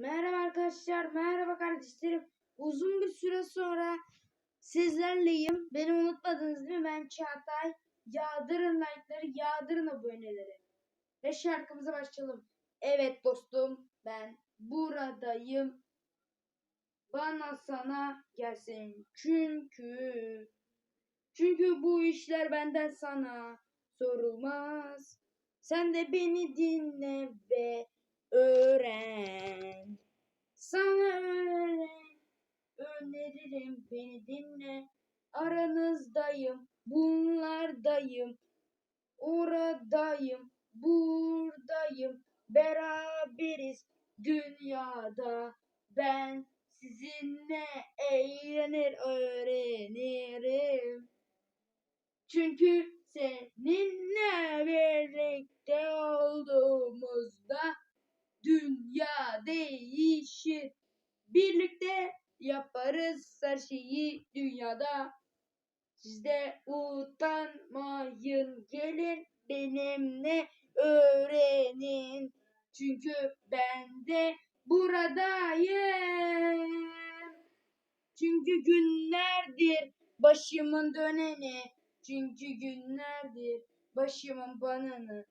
Merhaba arkadaşlar, merhaba kardeşlerim. Uzun bir süre sonra sizlerleyim. Beni unutmadınız değil mi? Ben Çağatay. Yağdırın like'ları, yağdırın aboneleri. Ve şarkımıza başlayalım. Evet dostum, ben buradayım. Bana sana gelsin çünkü. Çünkü bu işler benden sana sorulmaz. Sen de beni dinle ve öneririm beni dinle. Aranızdayım, bunlardayım, oradayım, buradayım. Beraberiz dünyada. Ben sizinle eğlenir öğrenirim. Çünkü seninle yaparız her şeyi dünyada. Siz de utanmayın gelin benimle öğrenin. Çünkü ben de buradayım. Çünkü günlerdir başımın döneni. Çünkü günlerdir başımın bananı.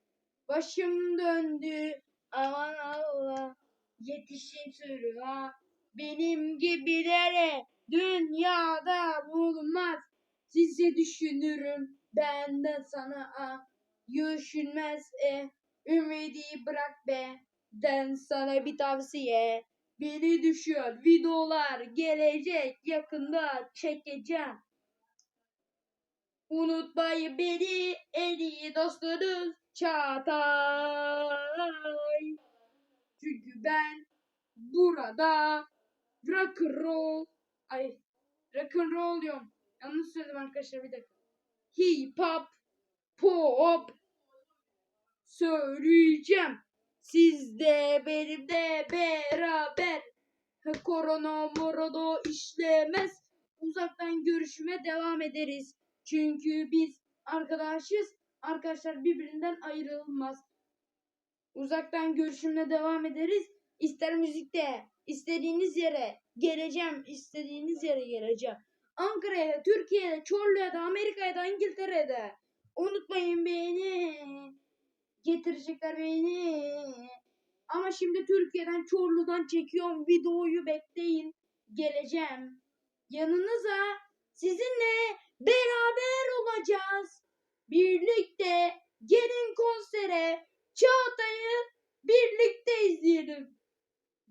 Başım döndü aman Allah yetişin sürüha. Benim gibilere dünyada bulunmaz. Sizi düşünürüm benden sana ah. Düşünmez e ümidi bırak be. Den sana bir tavsiye. Beni düşüyor videolar gelecek yakında çekeceğim. Unutmayın beni en iyi dostunuz Çağatay. Çünkü ben burada rock and roll ay rock roll diyorum. Yanlış söyledim arkadaşlar bir dakika. Hip hop pop söyleyeceğim. Siz de benimle beraber korona morodo işlemez. Uzaktan görüşüme devam ederiz. Çünkü biz arkadaşız. Arkadaşlar birbirinden ayrılmaz. Uzaktan görüşümle devam ederiz. İster müzikte, istediğiniz yere geleceğim, istediğiniz yere geleceğim. Ankara'ya, Türkiye'de, Çorlu'ya Amerika'ya da, İngiltere'de. Unutmayın beni. Getirecekler beni. Ama şimdi Türkiye'den, Çorlu'dan çekiyorum videoyu bekleyin. Geleceğim. Yanınıza sizinle beraber olacağız. Birlikte gelin konsere Çağatay'ı birlikte izleyelim.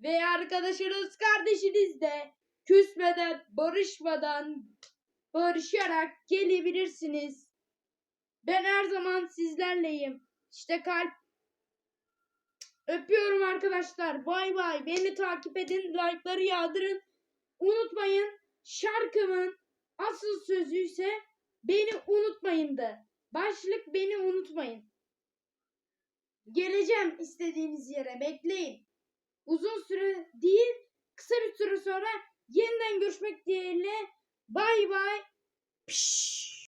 Ve arkadaşınız kardeşiniz de küsmeden barışmadan barışarak gelebilirsiniz. Ben her zaman sizlerleyim. İşte kalp. Öpüyorum arkadaşlar. Bay bay. Beni takip edin. Like'ları yağdırın. Unutmayın şarkımın asıl sözü ise beni unutmayın da. Başlık beni unutmayın. Geleceğim istediğiniz yere bekleyin. Uzun süre değil kısa bir süre sonra yeniden görüşmek dileğiyle. Bay bay. Piş.